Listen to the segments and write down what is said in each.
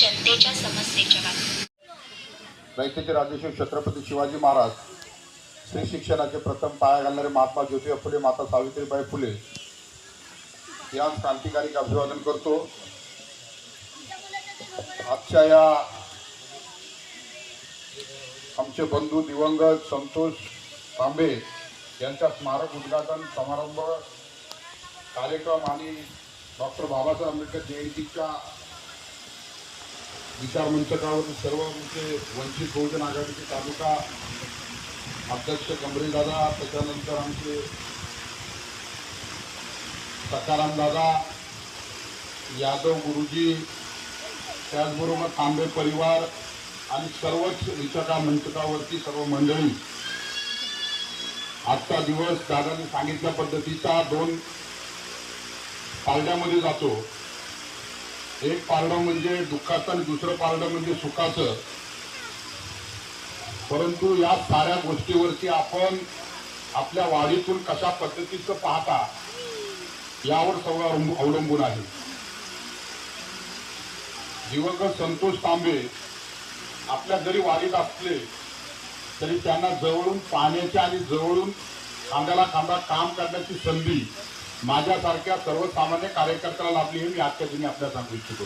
जनतेच्या समस्येच्या बाबतीत. रयतेचे राजेश्वर छत्रपती शिवाजी महाराज स्त्री शिक्षणाचे प्रथम पाया घालणारे महात्मा ज्योतिबा फुले माता सावित्रीबाई फुले या क्रांतिकारी अभिवादन करतो. आजच्या या आमचे बंधू दिवंगत संतोष तांबे यांच्या स्मारक उद्घाटन समारंभ कार्यक्रम आणि डॉक्टर बाबासाहेब आंबेडकर जयंतीच्या विचार मंचकावरील सर्व आमचे वंचित बहुजन आघाडीचे तालुका अध्यक्ष कमरे दादा त्याच्यानंतर आमचे सकाराम दादा यादव गुरुजी त्याचबरोबर तांबे परिवार आणि सर्वच विचारा मंचकावरती सर्व मंडळी. आजचा दिवस दादाने सांगितल्या पद्धतीचा दोन पारड्यामध्ये जातो. एक पारडं म्हणजे दुःखाचं आणि दुसरं पारडं म्हणजे सुखाचं. परंतु या साऱ्या गोष्टीवरती आपण आपल्या वाढीतून कशा पद्धतीचं पाहता यावर सगळं अवलंबून आहे. दिवंगत संतोष तांबे आपल्या जरी वाढीत असले तरी त्यांना जवळून पाण्याची आणि जवळून खांद्याला खांदा काम करण्याची संधी माझ्यासारख्या सर्वसामान्य कार्यकर्त्याला लाभली हे मी आजच्या दिनी आपल्याला सांगू इच्छितो.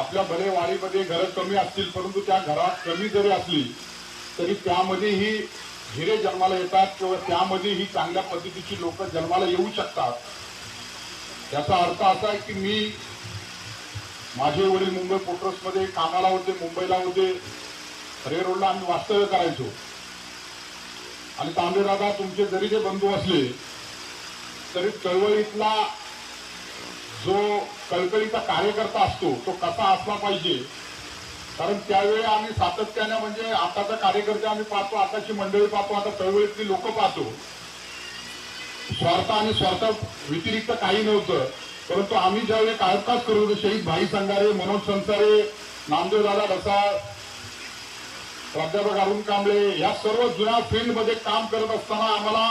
आपल्या बरे वाडीमध्ये घरं कमी असतील परंतु त्या घरात कमी जरी असली तरी त्यामध्ये ही हिरे जन्माला येतात किंवा त्यामध्ये ही चांगल्या पद्धतीची लोक जन्माला येऊ शकतात. याचा अर्थ असा आहे की मी माझे वडील मुंबई पोर्ट्रसमध्ये कामाला होते मुंबईला होते. हरे रोडला आम्ही वास्तव्य करायचो. आणि तांबेदादा तुमचे जरी जे बंधू असले तरी चळवळीतला जो कलकलीचा कार्यकर्ता असतो तो कसा असला पाहिजे? कारण त्यावेळी आम्ही सातत्याने म्हणजे आताचा कार्यकर्ते आम्ही पाहतो आताची मंडळी पाहतो आता चळवळीतली लोक पाहतो. स्वार्थ आणि स्वार्थ व्यतिरिक्त काही नव्हतं. परंतु आम्ही ज्यावेळी कामकाज करत होतो शहीद भाई संगारे मनोज संसारे नामदेव दादा रसाळ प्राध्यापक अरुण कांबळे या सर्व जुन्या फील्डमध्ये काम करत असताना आम्हाला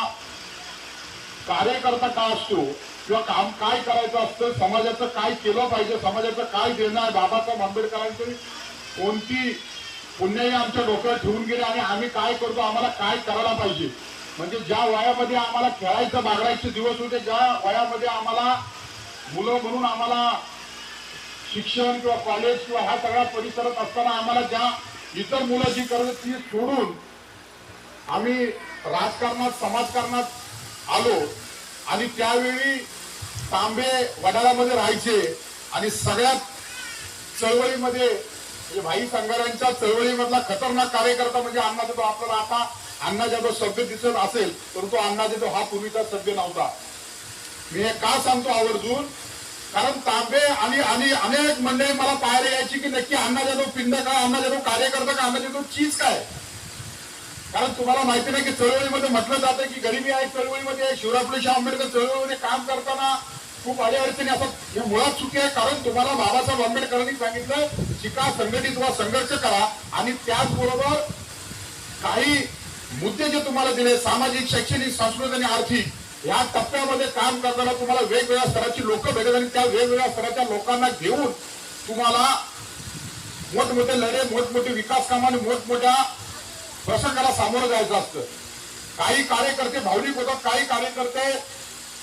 कार्यकर्ता का असतो किंवा काम काय करायचं असतं समाजाचं काय केलं पाहिजे समाजाचं काय देणं आहे बाबासाहेब आंबेडकरांची कोणती पुण्याही आमच्या डोक्यात ठेवून गेले आणि आम्ही काय करतो आम्हाला काय करायला पाहिजे? म्हणजे ज्या वयामध्ये आम्हाला खेळायचं बागडायचे दिवस होते ज्या वयामध्ये आम्हाला मुलं म्हणून आम्हाला शिक्षण किंवा कॉलेज किंवा ह्या सगळ्या परिसरात असताना आम्हाला ज्या इतर मुलं जी करत ती सोडून आम्ही राजकारणात समाजकारणात आलो. आणि त्यावेळी तांबे वडाळामध्ये राहायचे. आणि सगळ्यात चळवळीमध्ये म्हणजे भाई संघारांच्या चळवळीमधला खतरनाक कार्यकर्ता म्हणजे अण्णा जाधव. आपल्याला आता अण्णा जाधव शब्द दिसत असेल तर तो अण्णा जाधव हा पूर्वीचा सभ्य नव्हता. मी हे का सांगतो आवर्जून? कारण तांबे आणि आणि अनेक मंडळी मला पाहायला यायची की नक्की अण्णा जाधव पिंड काय अण्णा जाधव कार्यकर्ता का अण्णा जाधव चीज काय? कारण तुम्हाला माहिती नाही की चळवळीमध्ये म्हटलं जातं की गरिबी आहे चळवळीमध्ये शिवराज शाह आंबेडकर चळवळीमध्ये काम करताना खूप अडीअडचणी असतात. हे मुळात चुकी आहे कारण तुम्हाला बाबासाहेब आंबेडकरांनी सांगितलं शिका संघटित व्हा संघर्ष करा आणि त्याचबरोबर काही मुद्दे जे तुम्हाला दिले सामाजिक शैक्षणिक सांस्कृतिक आणि आर्थिक या टप्प्यामध्ये काम करताना तुम्हाला वेगवेगळ्या स्तराची लोक भेटत आणि त्या वेगवेगळ्या स्तराच्या लोकांना घेऊन तुम्हाला मोठमोठे लढे मोठमोठे विकास कामाने आणि मोठमोठ्या प्रसंगाला सामोरं जायचं असतं. काही कार्यकर्ते भावनिक होतात काही कार्यकर्ते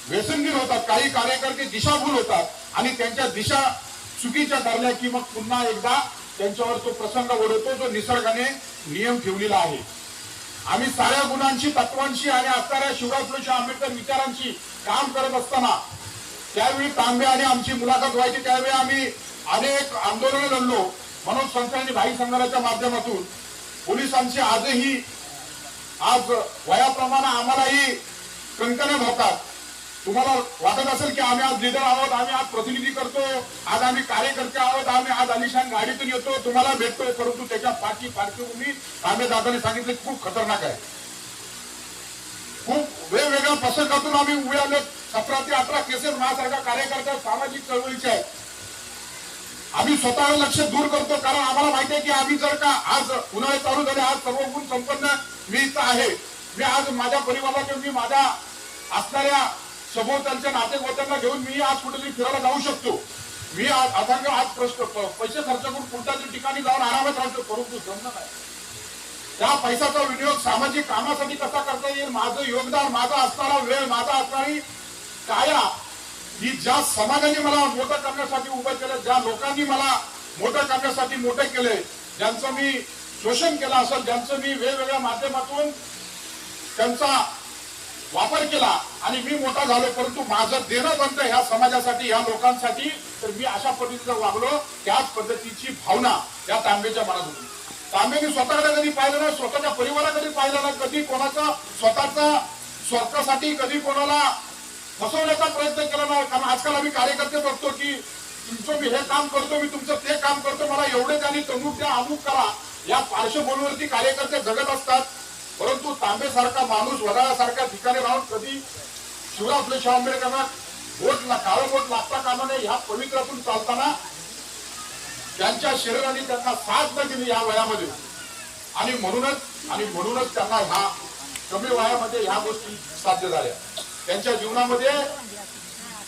व्यसनगीर होतात काही कार्यकर्ते दिशाभूल होतात आणि त्यांच्या दिशा चुकीच्या ठरल्या की मग पुन्हा एकदा त्यांच्यावर तो प्रसंग ओढवतो जो निसर्गाने नियम ठेवलेला आहे. आम्ही साऱ्या गुणांशी तत्वांशी आणि असणाऱ्या शिवराज आंबेडकर विचारांशी काम करत असताना त्यावेळी तांबे आणि आमची मुलाखत व्हायची त्यावेळी आम्ही अनेक आंदोलनं लढलो. मनोज संस्थांनी भाई संघाच्या माध्यमातून पोलिसांची आजही आज वयाप्रमाणे आम्हालाही कंकणं भरतात तुम्हाला वाटत असेल की आम्ही आज लिडर आहोत आम्ही आज प्रतिनिधी करतो आज आम्ही कार्यकर्ते आहोत आम्ही आज अलिशान गाडीतून येतो तुम्हाला भेटतोय परंतु त्याच्या पाठी पार्श्वभूमी आम्ही दादाने सांगितले खूप खतरनाक आहे. खूप वेगवेगळ्या प्रसंगातून आम्ही उभे आलो सतरा ते अठरा केसेस माझ्यासारख्या कार्यकर्त्या सामाजिक चळवळीचे आहेत. आम्ही स्वतः लक्ष दूर करतो कारण आम्हाला माहिती आहे की आम्ही जर का आज उन्हाळे चालू झाले आज सर्व गुण संपन्न मी इथं आहे. मी आज माझ्या परिवाराच्या मी माझ्या असणाऱ्या सभोवतालच्या नातेगोत्यांना घेऊन मी आज कुठेतरी फिरायला जाऊ शकतो. मी आज अथांग आज प्रश्न पैसे खर्च करून कोणत्यातरी ठिकाणी जाऊन आरामात राहतो परंतु जमलं नाही. त्या पैशाचा विनियोग सामाजिक कामासाठी कसा करता येईल? माझं योगदान माझा असणारा वेळ माझा असणारी काया की ज्या समाजाने मला मोठं करण्यासाठी उभं केलं ज्या लोकांनी मला मोठं करण्यासाठी मोठं केले ज्यांचं मी शोषण केलं असेल ज्यांचं मी वेगवेगळ्या माध्यमातून त्यांचा वापर केला आणि मी मोठा झालो परंतु माझं देणं बनतं ह्या समाजासाठी ह्या लोकांसाठी तर मी अशा पद्धतीचं वागलो त्याच पद्धतीची भावना या तांबेच्या मनात होती. तांबेने स्वतःकडे कधी पाहिलं नाही स्वतःच्या परिवाराकडे पाहिलं नाही कधी कोणाचा स्वतःचा स्वार्थासाठी कधी कोणाला फसवण्याचा प्रयत्न केला नाही. कारण आजकाल आम्ही कार्यकर्ते बघतो की तुमचं मी हे काम करतो मी तुमचं ते काम करतो मला एवढे त्यांनी तमुक द्या अमुक करा. या पार्श्वभूमीवरती कार्यकर्ते जगत असतात. परंतु तांबेसारखा माणूस वडाळासारख्या ठिकाणी राहून कधी शिवराज फुले शाहू आंबेडकरांना बोट ला- काळं बोट लागता कामा नये ह्या पवित्रातून चालताना त्यांच्या शरीराने त्यांना साथ न दिली या वयामध्ये. आणि म्हणूनच आणि म्हणूनच त्यांना ह्या कमी वयामध्ये ह्या गोष्टी साध्य झाल्या. त्यांच्या जीवनामध्ये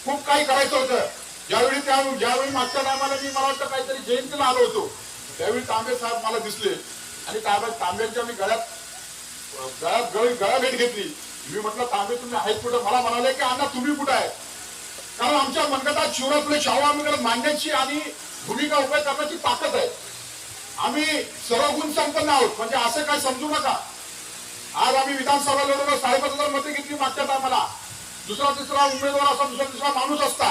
खूप काही करायचं होतं. ज्यावेळी त्या ज्यावेळी मागच्या टायमाला मी मला वाटतं काहीतरी जयंतीला आलो होतो. त्यावेळी तांबे साहेब मला दिसले. आणि तांब्या तांब्यांच्या मी गळ्यात गळ्यात गळी गळा भेट घेतली. मी म्हटलं तांबे तुम्ही आहेत कुठं? मला म्हणाले की अण्णा तुम्ही कुठं आहे? कारण आमच्या मनगटात शिवराज शाहू आंबेडकर मांडण्याची आणि भूमिका उभ्या करण्याची ताकद आहे. आम्ही सर्व गुण संपन्न आहोत. म्हणजे असं काय समजू नका. आज आम्ही विधानसभा लढवलं साडेपाच हजार मते घेतली मागच्या टायमाला दुसरा तिसरा उमेदवार असा दुसरा तिसरा माणूस असता.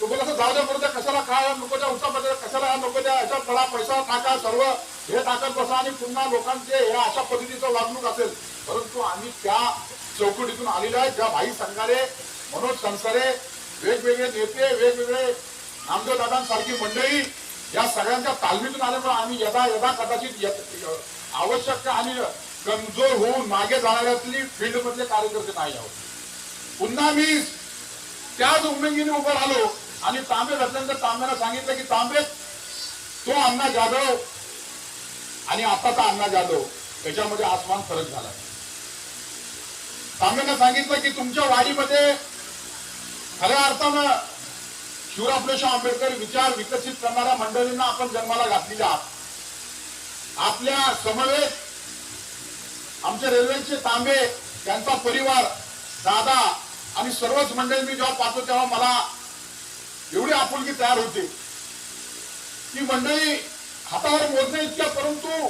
तो बोला असं जाऊ द्या बरोबर कशाला काय लोकांच्या द्या उत्साह कशाला या नको द्या याच्यात पडा पैसा टाका सर्व हे टाकत बसा आणि पुन्हा लोकांचे ह्या अशा पद्धतीचं वागणूक असेल. परंतु आम्ही त्या चौकटीतून आलेलो आहे ज्या भाई संघारे मनोज संसारे वेगवेगळे नेते वेगवेगळे नामदेव दादांसारखी मंडळी या सगळ्यांच्या तालमीतून आल्यामुळे आम्ही यदा यदा कदाचित आवश्यक आणि कमजोर होऊन मागे जाणाऱ्यातली फील्डमधले कार्यकर्ते नाही आहोत. पुन्हा मी त्याच उमेदीने उभं राहिलो आणि तांबे घातल्यानंतर तांब्याला सांगितलं की तांबे तो अण्णा जाधव आणि आताचा अण्णा जाधव. त्याच्यामध्ये आसमान फरक झाला. तांबेनं सांगितलं की तुमच्या वाडीमध्ये खऱ्या अर्थानं शिवराज फुले आंबेडकर विचार विकसित करणाऱ्या मंडळींना आपण जन्माला घातलेल्या आहात. आपल्या समवेत आमच्या रेल्वेचे तांबे त्यांचा परिवार दादा आणि सर्वच मंडळी मी जेव्हा पाहतो तेव्हा मला एवढी आपुलकी तयार होते. ती मंडळी हातावर मोजणे इतक्या परंतु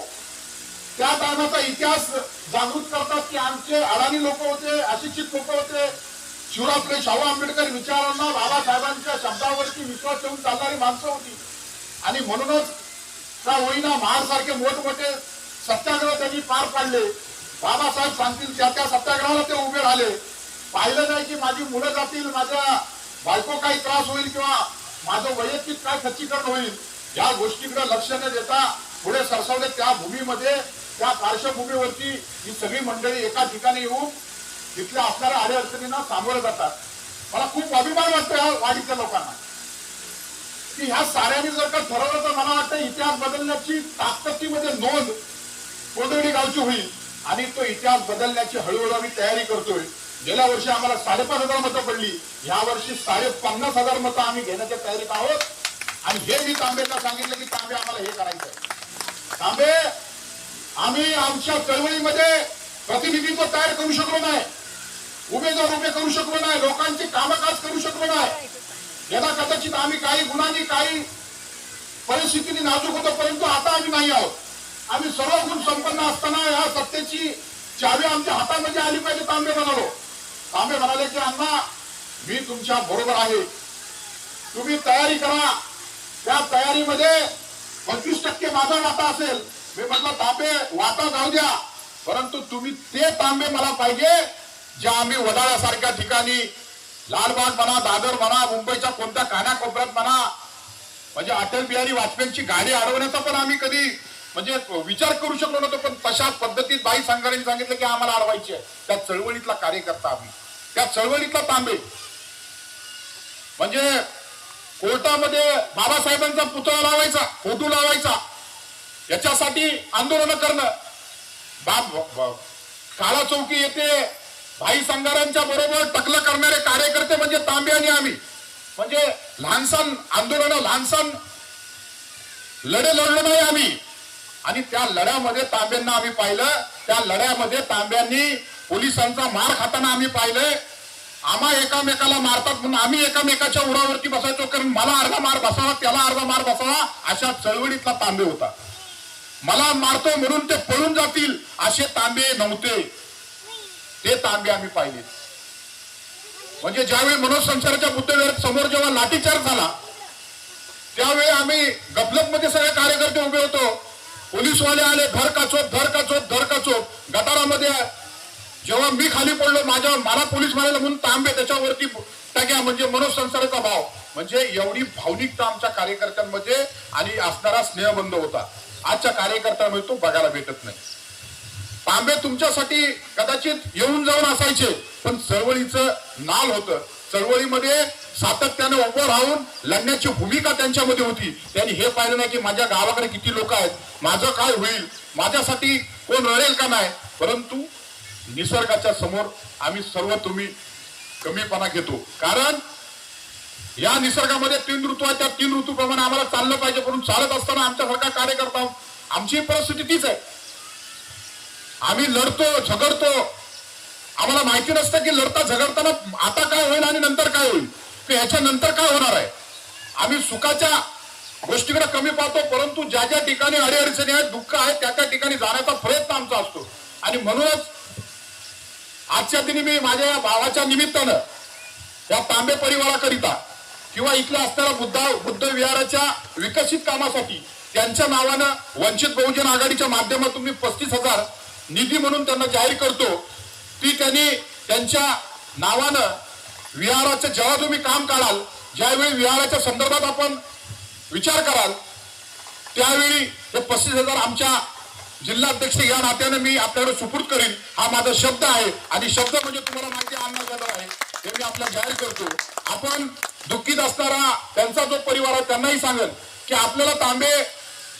त्या दानाचा इतिहास जागृत करतात की आमचे अडाणी लोक होते अशिक्षित लोक होते. शिवराज शाहू आंबेडकर विचारांना बाबासाहेबांच्या शब्दावरती विश्वास ठेवून चालणारी माणसं होती. आणि म्हणूनच त्या होईना महाडसारखे मोठमोठे सत्याग्रह त्यांनी पार पाडले. बाबासाहेब सांगतील त्या त्या सत्याग्रहाला ते उभे राहिले. पाहिलं नाही की माझी मुलं जातील माझ्या बायको काही त्रास होईल किंवा माझं वैयक्तिक काय खच्चीकरण होईल या गोष्टीकडे लक्ष न देता पुढे सरसवले त्या भूमीमध्ये त्या पार्श्वभूमीवरती ही सगळी मंडळी एका ठिकाणी येऊन तिथल्या असणाऱ्या अडीअडचणींना सामोरं जातात. मला खूप अभिमान वाटतो या वाडीच्या लोकांना. की ह्या साऱ्यांनी जर का ठरवलं तर मला वाटतं इतिहास बदलण्याची ताकदीमध्ये नोंद कोंदवडी गावची होईल. आणि तो इतिहास बदलण्याची हळूहळू आम्ही तयारी करतोय. गेल्या वर्षी आम्हाला साडेपाच हजार मतं पडली. या वर्षी साडे पन्नास हजार मतं आम्ही घेण्याच्या तयारीत आहोत. आणि हे मी तांबेला सांगितलं की तांबे आम्हाला हे करायचं तांबे आम्ही आमच्या चळवळीमध्ये प्रतिनिधित्व तयार करू शकलो नाही. उमेदवार उभे करू शकलो नाही. लोकांचे कामकाज करू शकलो नाही. यदा कदाचित आम्ही काही गुणांनी काही परिस्थितीने नाजूक होतो परंतु आता आम्ही नाही आहोत. आम्ही सर्व गुण संपन्न असताना या सत्तेची चावी आमच्या हातामध्ये आली पाहिजे तांबे म्हणालो. तांबे म्हणाले की अण्णा मी तुमच्या बरोबर आहे. तुम्ही तयारी करा. त्या तयारीमध्ये पंचवीस टक्के माझा वाटा असेल. मी म्हटलं तांबे वाटा जाऊ द्या. परंतु तुम्ही ते तांबे मला पाहिजे जे आम्ही वडाळ्यासारख्या ठिकाणी लालबाग म्हणा दादर म्हणा मुंबईच्या कोणत्या कानाकोपऱ्यात म्हणा म्हणजे अटल बिहारी वाजपेयींची गाडी अडवण्याचा पण आम्ही कधी म्हणजे विचार करू शकलो नव्हतो पण तशा पद्धतीत बाई संघाने सांगितलं की आम्हाला अडवायची आहे. त्या चळवळीतला कार्यकर्ता आम्ही. त्या चळवळीतला तांबे. म्हणजे कोर्टामध्ये बाबासाहेबांचा पुतळा लावायचा फोटो लावायचा. याच्यासाठी आंदोलन करणं. बाब काळा चौकी येथे भाई संघारांच्या बरोबर टकलं करणारे कार्यकर्ते म्हणजे तांबे आणि आम्ही. म्हणजे लहानसण आंदोलन लहानसण लढे लढलो नाही आम्ही. आणि त्या लढ्यामध्ये तांब्यांना आम्ही पाहिलं. त्या लढ्यामध्ये तांब्यांनी पोलिसांचा मार खाताना आम्ही पाहिलंय. आम्हा एकामेकाला मारतात म्हणून आम्ही एकामेकाच्या उरावरती बसायचो कारण मला अर्धा मार बसावा त्याला अर्धा मार बसावा अशा चळवळीतला तांबे होता. मला मारतो म्हणून ते पळून जातील असे तांबे नव्हते. ते तांबे आम्ही पाहिले. म्हणजे ज्यावेळी मनोज संसाराच्या बुद्धविहार समोर जेव्हा लाठीचार्ज झाला त्यावेळी आम्ही गपलपमध्ये सगळे कार्यकर्ते उभे होतो. पोलीसवाले आले धर का चोप धर का चोप धर का चोप गटारामध्ये जेव्हा मी खाली पडलो माझ्या मला पोलीस मारायला म्हणून तांबे त्याच्यावरती टाक्या म्हणजे मनोज संसाराचा भाव. म्हणजे एवढी भावनिकता आमच्या कार्यकर्त्यांमध्ये आणि असणारा स्नेहबंध होता. आजच्या कार्यकर्त्यांमध्ये तो बघायला भेटत नाही. तांबे तुमच्यासाठी कदाचित येऊन जाऊन असायचे पण चळवळीचं नाल होतं. चळवळीमध्ये सातत्याने उभं राहून लढण्याची भूमिका त्यांच्यामध्ये होती. त्यांनी हे पाहिलं नाही की माझ्या गावाकडे किती लोक आहेत. माझं काय होईल? माझ्यासाठी कोण रडेल का नाही? परंतु निसर्गाच्या समोर आम्ही सर्व तुम्ही कमीपणा घेतो. कारण या निसर्गामध्ये तीन ऋतू आहेत. त्या तीन ऋतूप्रमाणे आम्हाला चाललं पाहिजे. म्हणून चालत असताना आमच्यासारखा कार्यकर्ता आमची परिस्थिती तीच आहे. आम्ही लढतो झगडतो. आम्हाला माहिती नसतं की लढता झगडताना आता काय होईल आणि नंतर काय होईल. की ह्याच्या नंतर काय होणार आहे? आम्ही सुखाच्या गोष्टीकडे कमी पाहतो परंतु ज्या ज्या ठिकाणी अडीअडचणी आहेत दुःख आहे त्या त्या ठिकाणी जाण्याचा प्रयत्न आमचा असतो. आणि म्हणूनच आजच्या दिनी मी माझ्या या भावाच्या निमित्तानं या तांबे परिवाराकरिता किंवा इथल्या असणाऱ्या बुद्धा बुद्ध विहाराच्या विकसित कामासाठी त्यांच्या नावानं वंचित बहुजन आघाडीच्या माध्यमातून मी पस्तीस हजार निधी म्हणून त्यांना जाहीर करतो. ती त्यांनी त्यांच्या नावानं विहाराचं जेव्हा तुम्ही काम काढाल ज्यावेळी विहाराच्या संदर्भात आपण विचार कराल त्यावेळी हे पस्तीस हजार आमच्या जिल्हाध्यक्ष या नात्याने मी आपल्याकडे सुपूर्द करीन. हा माझा शब्द आहे आणि शब्द म्हणजे तुम्हाला माहिती आणला जाणार आहे. हे मी आपल्याला जाहीर करतो. आपण दुःखीत असणारा त्यांचा जो परिवार आहे त्यांनाही सांगेल की आपल्याला तांबे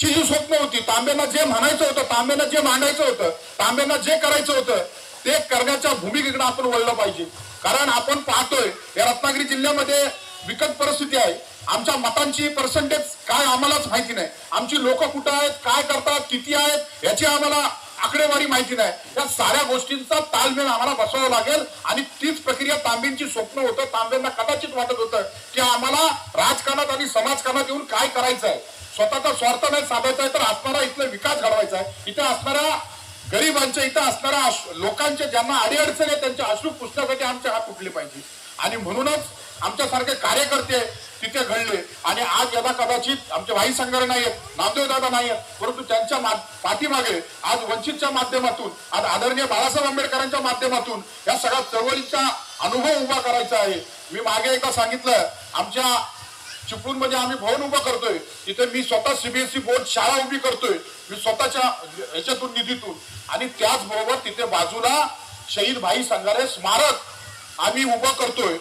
ची जी स्वप्न होती तांब्यांना जे म्हणायचं होतं तांब्यांना जे मांडायचं होतं तांब्यांना जे करायचं होतं ते करण्याच्या भूमिकेकडे आपण वळलं पाहिजे. कारण आपण पाहतोय या रत्नागिरी जिल्ह्यामध्ये विकट परिस्थिती आहे. आमच्या मतांची पर्सेंटेज काय आम्हालाच माहिती नाही. आमची लोक कुठं आहेत काय करतात किती आहेत याची आम्हाला आकडेवारी माहिती नाही. या साऱ्या गोष्टींचा तालमेल आम्हाला बसवावा लागेल आणि तीच प्रक्रिया तांबेंची स्वप्न होतं. तांबेंना कदाचित वाटत होतं की आम्हाला राजकारणात आणि समाजकारणात येऊन काय करायचं आहे स्वतःचा स्वार्थ नाही साधायचा आहे तर असणारा इथला विकास घडवायचा आहे. इथे असणाऱ्या गरिबांच्या इथं असणारा लोकांच्या ज्यांना अडीअडचण आहे त्यांच्या अश्रू पुसण्यासाठी आमचे हात फुटले पाहिजे. आणि म्हणूनच आमच्यासारखे कार्यकर्ते तिथे घडले. आणि आज यदा कदाचित आमचे भाई संघर नाही आहेत नामदेव दादा नाही आहेत परंतु त्यांच्या मा- पाठीमागे आज वंचितच्या माध्यमातून आज आदरणीय बाळासाहेब आंबेडकरांच्या माध्यमातून या सगळ्या चळवळीचा अनुभव उभा करायचा आहे. मी मागे एकदा सांगितलं आमच्या चिपळूणमध्ये आम्ही भवन उभं करतोय. तिथे मी स्वतः सीबीएसई बोर्ड शाळा उभी करतोय. मी स्वतःच्या ह्याच्यातून निधीतून. आणि त्याचबरोबर तिथे बाजूला शहीद भाई संघारे स्मारक आम्ही उभं करतोय.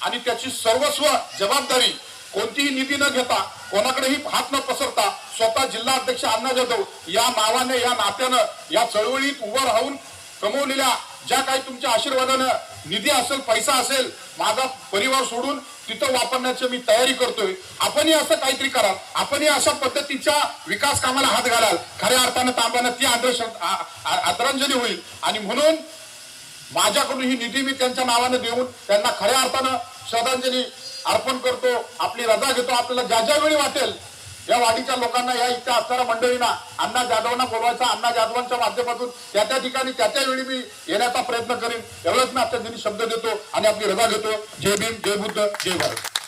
आणि त्याची सर्वस्व जबाबदारी कोणतीही निधी न घेता कोणाकडेही हात न पसरता स्वतः जिल्हा अध्यक्ष अण्णा जाधव या नावाने या नात्यानं या चळवळीत उभं राहून कमवलेल्या ज्या काही तुमच्या आशीर्वादानं निधी असेल पैसा असेल माझा परिवार सोडून तिथं वापरण्याची मी तयारी करतोय आपणही असं काहीतरी कराल. आपणही अशा पद्धतीच्या विकास कामाला हात घालाल. खऱ्या अर्थानं तांब्यानं ती आदर्श- आदरांजली होईल. आणि म्हणून माझ्याकडून ही निधी मी त्यांच्या नावानं देऊन त्यांना खऱ्या अर्थानं श्रद्धांजली अर्पण करतो आपली रजा घेतो. आपल्याला ज्या ज्या वेळी वाटेल या वाडीच्या लोकांना या इच्छा असणाऱ्या मंडळींना अण्णा जाधवांना बोलवायचा अण्णा जाधवांच्या माध्यमातून त्या त्या ठिकाणी त्या त्या वेळी मी येण्याचा प्रयत्न करेन. एवढंच मी आपल्या दिनी शब्द देतो आणि आपली रजा घेतो. जय भीम जय बुद्ध जय भारत.